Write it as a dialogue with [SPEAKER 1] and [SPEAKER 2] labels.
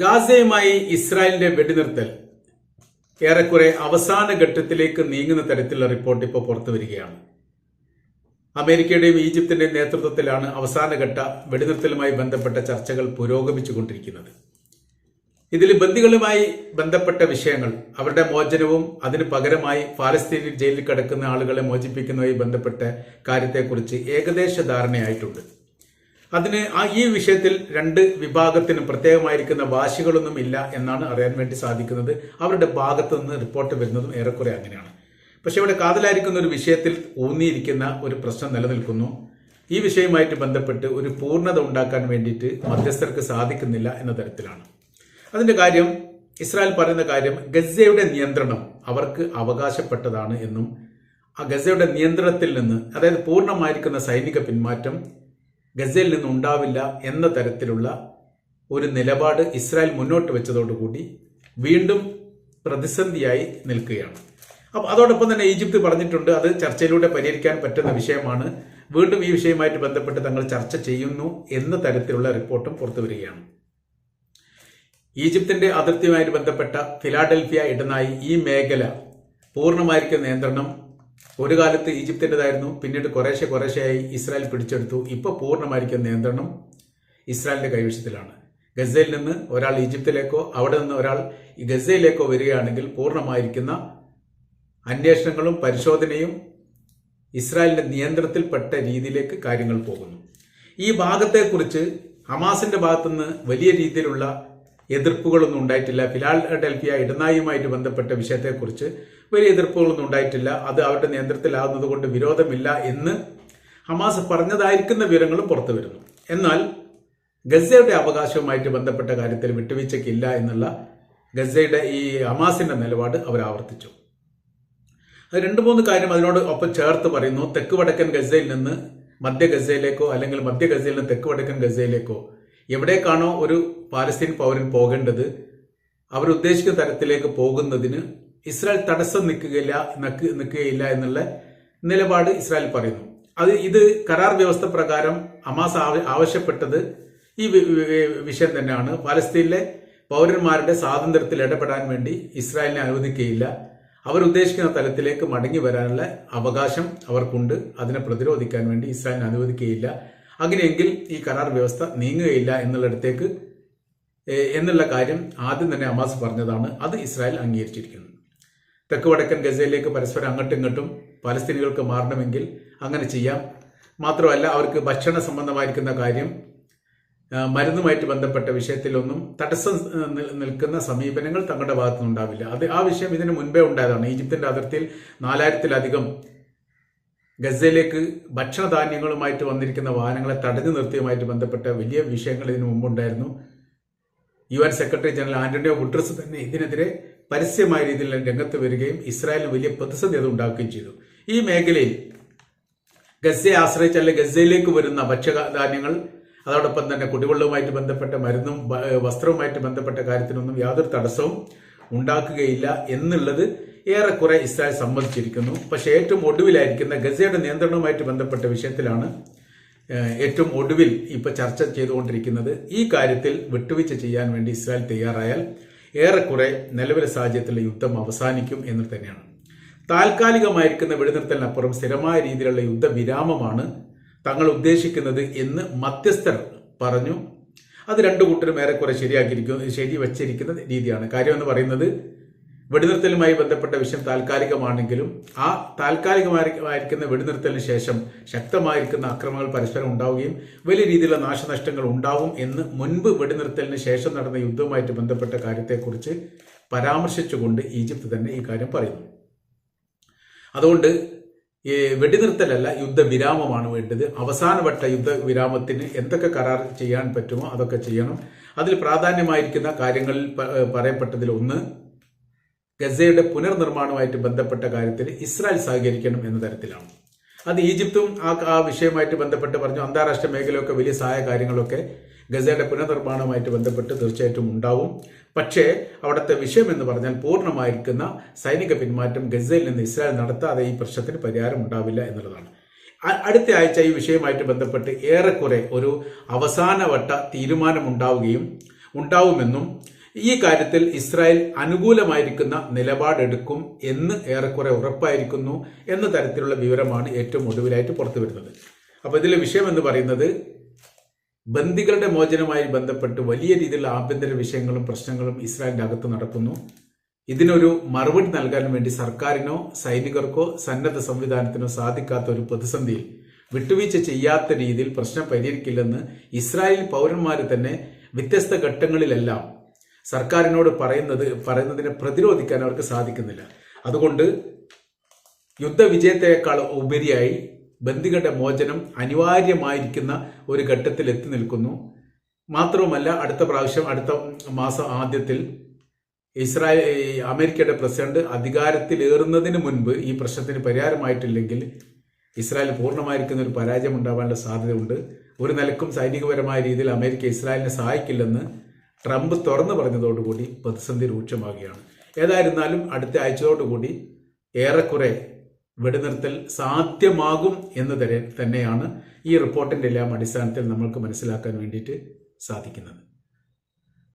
[SPEAKER 1] ഗാസയുമായി ഇസ്രായേലിന്റെ വെടിനിർത്തൽ ഏറെക്കുറെ അവസാന ഘട്ടത്തിലേക്ക് നീങ്ങുന്ന തരത്തിലുള്ള റിപ്പോർട്ട് ഇപ്പോൾ പുറത്തു വരികയാണ്. അമേരിക്കയുടെയും ഈജിപ്തിന്റെയും നേതൃത്വത്തിലാണ് അവസാനഘട്ട വെടിനിർത്തലുമായി ബന്ധപ്പെട്ട ചർച്ചകൾ പുരോഗമിച്ചുകൊണ്ടിരിക്കുന്നത്. ഇതിൽ ബന്ദികളുമായി ബന്ധപ്പെട്ട വിഷയങ്ങൾ അവരുടെ മോചനവും അതിന് പകരമായി പാലസ്തീനിൽ ജയിലിൽ കിടക്കുന്ന ആളുകളെ മോചിപ്പിക്കുന്നതുമായി ബന്ധപ്പെട്ട കാര്യത്തെക്കുറിച്ച് ഏകദേശ ധാരണയായിട്ടുണ്ട്. അതിന് ആ ഈ വിഷയത്തിൽ രണ്ട് വിഭാഗത്തിനും പ്രത്യേകമായിരിക്കുന്ന വാശികളൊന്നും ഇല്ല എന്നാണ് അറിയാൻ വേണ്ടി സാധിക്കുന്നത്. അവരുടെ ഭാഗത്തു നിന്ന് റിപ്പോർട്ട് വരുന്നതും ഏറെക്കുറെ അങ്ങനെയാണ്. പക്ഷെ ഇവിടെ കാതലായിരിക്കുന്ന ഒരു വിഷയത്തിൽ ഊന്നിയിരിക്കുന്ന ഒരു പ്രശ്നം നിലനിൽക്കുന്നു. ഈ വിഷയവുമായിട്ട് ബന്ധപ്പെട്ട് ഒരു പൂർണത ഉണ്ടാക്കാൻ വേണ്ടിയിട്ട് മധ്യസ്ഥർക്ക് സാധിക്കുന്നില്ല എന്ന തരത്തിലാണ്. അതിന്റെ കാര്യം ഇസ്രായേൽ പറയുന്ന കാര്യം ഗസയുടെ നിയന്ത്രണം അവർക്ക് അവകാശപ്പെട്ടതാണ് എന്നും ആ ഗസയുടെ നിയന്ത്രണത്തിൽ നിന്ന് അതായത് പൂർണമായിരിക്കുന്ന സൈനിക പിന്മാറ്റം ഗസയിൽ നിന്ന് ഉണ്ടാവില്ല എന്ന തരത്തിലുള്ള ഒരു നിലപാട് ഇസ്രായേൽ മുന്നോട്ട് വെച്ചതോടുകൂടി വീണ്ടും പ്രതിസന്ധിയായി നിൽക്കുകയാണ്. അപ്പോൾ അതോടൊപ്പം തന്നെ ഈജിപ്ത് പറഞ്ഞിട്ടുണ്ട് അത് ചർച്ചയിലൂടെ പരിഹരിക്കാൻ പറ്റുന്ന വിഷയമാണ്. വീണ്ടും ഈ വിഷയവുമായിട്ട് ബന്ധപ്പെട്ട് തങ്ങൾ ചർച്ച ചെയ്യുന്നു എന്ന തരത്തിലുള്ള റിപ്പോർട്ടും പുറത്തു വരികയാണ്. ഈജിപ്തിന്റെ അതിർത്തിയുമായിട്ട് ബന്ധപ്പെട്ട ഫിലാഡൽഫിയ ഇടനായി ഈ മേഖല പൂർണമായിരിക്കുന്ന നിയന്ത്രണം. ഒരു കാലത്ത് ഈജിപ്തിന്റെതായിരുന്നു പിന്നീട് കുറേശ്ശെ കുറേശ്ശെയായി ഇസ്രായേൽ പിടിച്ചെടുത്തു. ഇപ്പോൾ പൂർണമായിരിക്കുന്ന നിയന്ത്രണം ഇസ്രായേലിന്റെ കൈവശത്തിലാണ്. ഗസയിൽ നിന്ന് ഒരാൾ ഈജിപ്തിലേക്കോ അവിടെ നിന്ന് ഒരാൾ ഗസയിലേക്കോ വരികയാണെങ്കിൽ പൂർണമായിരിക്കുന്ന അന്വേഷണങ്ങളും പരിശോധനയും ഇസ്രായേലിന്റെ നിയന്ത്രണത്തിൽപ്പെട്ട രീതിയിലേക്ക് കാര്യങ്ങൾ പോകുന്നു. ഈ ഭാഗത്തെക്കുറിച്ച് ഹമാസിന്റെ ഭാഗത്തുനിന്ന് വലിയ രീതിയിലുള്ള എതിർപ്പുകളൊന്നും ഉണ്ടായിട്ടില്ല. ഫിലാൽ ഫിലാഡൽഫിയ ഇടനായുമായിട്ട് ബന്ധപ്പെട്ട വിഷയത്തെക്കുറിച്ച് വലിയ എതിർപ്പുകളൊന്നും ഉണ്ടായിട്ടില്ല. അത് അവരുടെ നിയന്ത്രണത്തിലാകുന്നത് കൊണ്ട് വിരോധമില്ല എന്ന് ഹമാസ് പറഞ്ഞതായിരിക്കുന്ന വിവരങ്ങളും പുറത്തു വരുന്നു. എന്നാൽ ഗസയുടെ അവകാശവുമായിട്ട് ബന്ധപ്പെട്ട കാര്യത്തിൽ വിട്ടുവീഴ്ചയ്ക്കില്ല എന്നുള്ള ഗസയുടെ ഈ ഹമാസിന്റെ നിലപാട് അവർ ആവർത്തിച്ചു. അത് രണ്ട് മൂന്ന് കാര്യം അതിനോട് ഒപ്പം ചേർത്ത് പറയുന്നു. തെക്ക് വടക്കൻ ഗസയിൽ നിന്ന് മധ്യ ഗസയിലേക്കോ അല്ലെങ്കിൽ മധ്യ ഗസയിൽ നിന്ന് തെക്ക് വടക്കൻ ഗസയിലേക്കോ എവിടേക്കാണോ ഒരു പാലസ്തീൻ പൗരൻ പോകേണ്ടത് അവർ ഉദ്ദേശിക്കുന്ന തരത്തിലേക്ക് പോകുന്നതിന് ഇസ്രായേൽ തടസ്സം നിൽക്കുകയില്ല നിൽക്ക് നിൽക്കുകയില്ല എന്നുള്ള നിലപാട് ഇസ്രായേൽ പറയുന്നു. അത് ഇത് കരാർ വ്യവസ്ഥ പ്രകാരം അമാസ് ആവശ്യപ്പെട്ടത് ഈ വിഷയം തന്നെയാണ്. പാലസ്തീനിലെ പൗരന്മാരുടെ സ്വാതന്ത്ര്യത്തിൽ ഇടപെടാൻ വേണ്ടി ഇസ്രായേലിനെ അനുവദിക്കുകയില്ല. അവർ ഉദ്ദേശിക്കുന്ന തലത്തിലേക്ക് മടങ്ങി വരാനുള്ള അവകാശം അവർക്കുണ്ട്. അതിനെ പ്രതിരോധിക്കാൻ വേണ്ടി ഇസ്രായേലിനെ അനുവദിക്കുകയില്ല. അങ്ങനെയെങ്കിൽ ഈ കരാർ വ്യവസ്ഥ നീങ്ങുകയില്ല എന്നുള്ളിടത്തേക്ക് എന്നുള്ള കാര്യം ആദ്യം തന്നെ അമാസ് പറഞ്ഞതാണ്. അത് ഇസ്രായേൽ അംഗീകരിച്ചിരിക്കുന്നു. തെക്ക് വടക്കൻ ഗസയിലേക്ക് പരസ്പരം അങ്ങോട്ടും ഇങ്ങോട്ടും പലസ്തീനികൾക്ക് മാറണമെങ്കിൽ അങ്ങനെ ചെയ്യാം. മാത്രമല്ല അവർക്ക് ഭക്ഷണ സംബന്ധമായിരിക്കുന്ന കാര്യം മരുന്നുമായിട്ട് ബന്ധപ്പെട്ട വിഷയത്തിലൊന്നും തടസ്സം നിൽക്കുന്ന സമീപനങ്ങൾ തങ്ങളുടെ ഭാഗത്തുനിന്നുണ്ടാവില്ല. അത് ആ വിഷയം ഇതിനു മുൻപേ ഉണ്ടായതാണ്. ഈജിപ്തിന്റെ അതിർത്തിയിൽ നാലായിരത്തിലധികം ഗസയിലേക്ക് ഭക്ഷണധാന്യങ്ങളുമായിട്ട് വന്നിരിക്കുന്ന വാഹനങ്ങളെ തടഞ്ഞു നിർത്തിയുമായിട്ട് ബന്ധപ്പെട്ട വലിയ വിഷയങ്ങൾ ഇതിനു മുമ്പുണ്ടായിരുന്നു. U N secretary general Antonio Guterres തന്നെ ഇതിനെതിരെ പരസ്യമായ രീതിയിൽ രംഗത്ത് വരികയും ഇസ്രായേലിന് വലിയ പ്രതിസന്ധി അത് ഉണ്ടാക്കുകയും ചെയ്തു. ഈ മേഖലയിൽ ഗസയെ ആശ്രയിച്ച് അല്ലെങ്കിൽ ഗസയിലേക്ക് വരുന്ന ഭക്ഷ്യധാന്യങ്ങൾ അതോടൊപ്പം തന്നെ കുടിവെള്ളവുമായിട്ട് ബന്ധപ്പെട്ട മരുന്നും വസ്ത്രവുമായിട്ട് ബന്ധപ്പെട്ട കാര്യത്തിനൊന്നും യാതൊരു തടസ്സവും ഉണ്ടാക്കുകയില്ല എന്നുള്ളത് ഏറെക്കുറെ ഇസ്രായേൽ സമ്മതിച്ചിരിക്കുന്നു പക്ഷേ ഏറ്റവും ഒടുവിലായിരിക്കുന്ന ഗസയുടെ നിയന്ത്രണവുമായിട്ട് ബന്ധപ്പെട്ട വിഷയത്തിലാണ് ഏറ്റവും ഒടുവിൽ ഇപ്പോൾ ചർച്ച ചെയ്തുകൊണ്ടിരിക്കുന്നത്. ഈ കാര്യത്തിൽ വിട്ടുവീഴ്ച ചെയ്യാൻ വേണ്ടി ഇസ്രായേൽ തയ്യാറായാൽ ഏറെക്കുറെ നിലവിലെ സാഹചര്യത്തിലെ യുദ്ധം അവസാനിക്കും എന്ന് തന്നെയാണ്. താൽക്കാലികമായിരിക്കുന്ന വെടിനിർത്തലിനപ്പുറം സ്ഥിരമായ രീതിയിലുള്ള യുദ്ധവിരാമമാണ് തങ്ങൾ ഉദ്ദേശിക്കുന്നത് എന്ന് മധ്യസ്ഥർ പറഞ്ഞു. അത് രണ്ടു കൂട്ടരും ഏറെക്കുറെ ശരിയാക്കിയിരിക്കുന്നു ശരി വച്ചിരിക്കുന്ന രീതിയാണ്. കാര്യം എന്ന് പറയുന്നത് വെടിനിർത്തലുമായി ബന്ധപ്പെട്ട വിഷയം താൽക്കാലികമാണെങ്കിലും ആ താൽക്കാലികമായിരിക്കുന്ന വെടിനിർത്തലിന് ശേഷം ശക്തമായിരിക്കുന്ന അക്രമങ്ങൾ പരസ്പരം ഉണ്ടാവുകയും വലിയ രീതിയിലുള്ള നാശനഷ്ടങ്ങൾ ഉണ്ടാവും എന്ന് മുൻപ് വെടിനിർത്തലിന് ശേഷം നടന്ന യുദ്ധവുമായിട്ട് ബന്ധപ്പെട്ട കാര്യത്തെക്കുറിച്ച് പരാമർശിച്ചുകൊണ്ട് ഈജിപ്ത് തന്നെ ഈ കാര്യം പറയുന്നു. അതുകൊണ്ട് വെടിനിർത്തലല്ല യുദ്ധവിരാമമാണ് വേണ്ടത്. അവസാനവട്ട യുദ്ധവിരാമത്തിന് എന്തൊക്കെ കരാർ ചെയ്യാൻ പറ്റുമോ അതൊക്കെ ചെയ്യണം. അതിൽ പ്രാധാന്യമായിരിക്കുന്ന കാര്യങ്ങളിൽ പറയപ്പെട്ടതിൽ ഒന്ന് ഗസയുടെ പുനർനിർമ്മാണവുമായിട്ട് ബന്ധപ്പെട്ട കാര്യത്തിൽ ഇസ്രായേൽ സഹകരിക്കണം എന്ന തരത്തിലാണ്. അത് ഈജിപ്തും ആ ആ വിഷയവുമായിട്ട് ബന്ധപ്പെട്ട് പറഞ്ഞു അന്താരാഷ്ട്ര മേഖലയൊക്കെ വലിയ സഹായ കാര്യങ്ങളൊക്കെ ഗസയുടെ പുനർനിർമ്മാണവുമായിട്ട് ബന്ധപ്പെട്ട് തീർച്ചയായിട്ടും ഉണ്ടാവും. പക്ഷേ അവിടുത്തെ വിഷയം എന്ന് പറഞ്ഞാൽ പൂർണമായിരിക്കുന്ന സൈനിക പിന്മാറ്റം ഗസയിൽ നിന്ന് ഇസ്രായേൽ നടത്താതെ ഈ പ്രശ്നത്തിന് പരിഹാരം ഉണ്ടാവില്ല എന്നുള്ളതാണ്. അടുത്ത ആഴ്ച ഈ വിഷയവുമായിട്ട് ബന്ധപ്പെട്ട് ഏറെക്കുറെ ഒരു അവസാനവട്ട തീരുമാനമുണ്ടാവുകയും ഉണ്ടാവുമെന്നും ഈ കാര്യത്തിൽ ഇസ്രായേൽ അനുകൂലമായിരിക്കുന്ന നിലപാടെടുക്കും എന്ന് ഏറെക്കുറെ ഉറപ്പായിരിക്കുന്നു എന്ന തരത്തിലുള്ള വിവരമാണ് ഏറ്റവും ഒടുവിലായിട്ട് പുറത്തു വരുന്നത്. അപ്പോൾ ഇതിലെ വിഷയം എന്ന് പറയുന്നത് ബന്ദികളുടെ മോചനവുമായി ബന്ധപ്പെട്ട് വലിയ രീതിയിലുള്ള ആഭ്യന്തര വിഷയങ്ങളും പ്രശ്നങ്ങളും ഇസ്രായേലിന്റെ അകത്ത് നടക്കുന്നു. ഇതിനൊരു മറുപടി നൽകാൻ വേണ്ടി സർക്കാരിനോ സൈനികർക്കോ സന്നദ്ധ സംവിധാനത്തിനോ സാധിക്കാത്ത ഒരു പ്രതിസന്ധിയിൽ വിട്ടുവീഴ്ച ചെയ്യാത്ത രീതിയിൽ പ്രശ്നം പരിഹരിക്കില്ലെന്ന് ഇസ്രായേൽ പൗരന്മാർ തന്നെ വ്യത്യസ്ത ഘട്ടങ്ങളിലെല്ലാം സർക്കാരിനോട് പറയുന്നത് പറയുന്നതിനെ പ്രതിരോധിക്കാൻ അവർക്ക് സാധിക്കുന്നില്ല. അതുകൊണ്ട് യുദ്ധവിജയത്തെക്കാൾ ഉപരിയായി ബന്ദികളുടെ മോചനം അനിവാര്യമായിരിക്കുന്ന ഒരു ഘട്ടത്തിൽ എത്തി നിൽക്കുന്നു. മാത്രവുമല്ല അടുത്ത പ്രാവശ്യം അടുത്ത മാസം ആദ്യത്തിൽ ഇസ്രായേൽ അമേരിക്കയുടെ പ്രസിഡന്റ് അധികാരത്തിലേറുന്നതിന് മുൻപ് ഈ പ്രശ്നത്തിന് പരിഹാരമായിട്ടില്ലെങ്കിൽ ഇസ്രായേൽ പൂർണമായിരിക്കുന്ന ഒരു പരാജയം ഉണ്ടാവാനുള്ള സാധ്യതയുണ്ട്. ഒരു നിലക്കും സൈനികപരമായ രീതിയിൽ അമേരിക്ക ഇസ്രായേലിനെ സഹായിക്കില്ലെന്ന് ട്രംപ് തുറന്നു പറഞ്ഞതോടുകൂടി പ്രതിസന്ധി രൂക്ഷമാകുകയാണ്. ഏതായിരുന്നാലും അടുത്ത ആഴ്ചയോടുകൂടി ഏറെക്കുറെ വെടിനിർത്തൽ സാധ്യമാകും എന്ന് തന്നെയാണ് ഈ റിപ്പോർട്ടിന്റെ എല്ലാം അടിസ്ഥാനത്തിൽ നമ്മൾക്ക് മനസ്സിലാക്കാൻ വേണ്ടിയിട്ട് സാധിക്കുന്നത്.